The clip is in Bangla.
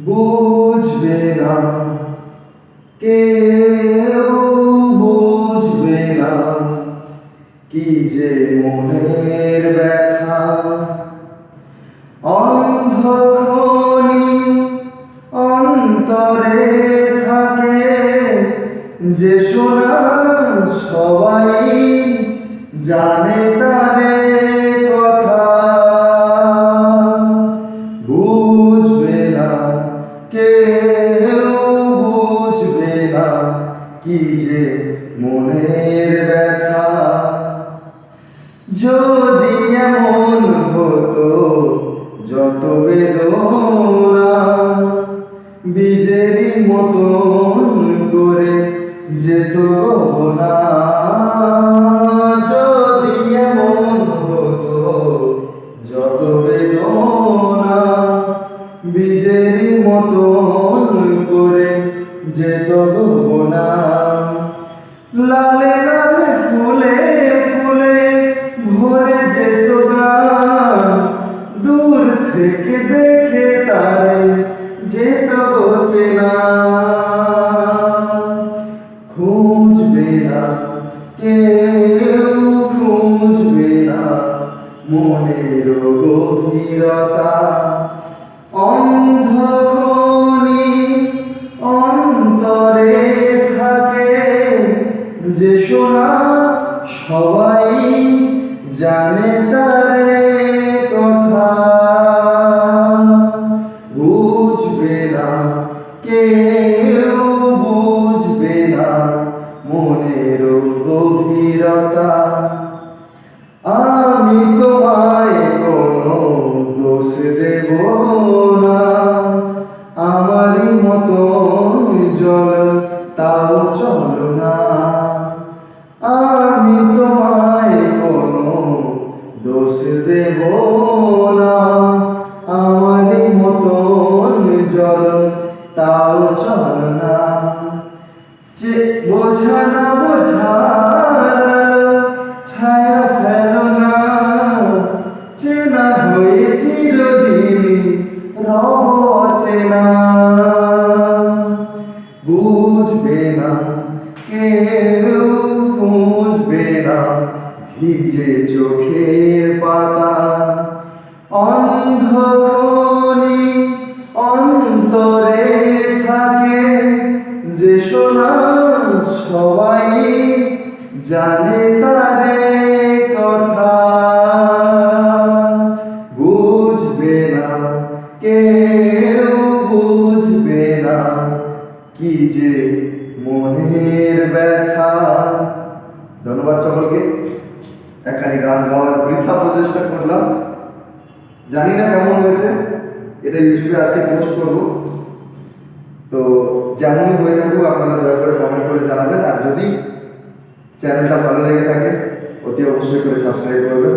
বুঝবে না। কেউ বুঝবে না কি যে মনের ব্যথা। অন্ধখনি অন্তরে থাকে, যে শোনা সবাই জানে তারে। বুঝবে না কি যে মনের ব্যথা। যদি এমন হতো যত বেদনা বীজেরই মতন করে যেত না যদি এমন হতো যত বেদনা বীজেরই মতন যেত না লালে লালে ফুলে ফুলে ভরে যেত গান। দূর থেকে দেখে তারে যেত চেনা। খুঁজবে না, কেউ খুঁজবে না মনের গভীরতা। অন্ধখনি যে শোনা সবাই জানে তারে কথা। যে শোনা সবাই জানে তারে কথা। বুঝবে না, কেউ বুঝবে না কি যে মনের ব্যথা। ধন্যবাদ সকলকে। এখানে গান গাওয়ার বৃথা প্রচেষ্টা করলাম। জানি না কেমন হয়েছে, এটা ইউটিউবে আজকে পোস্ট করব। তো যেমনই হয়ে থাকুক, আপনারা দয়া করে কমেন্ট করে জানাবেন। আর যদি চ্যানেলটা ভালো লেগে থাকে, অতি অবশ্যই করে সাবস্ক্রাইব করবেন।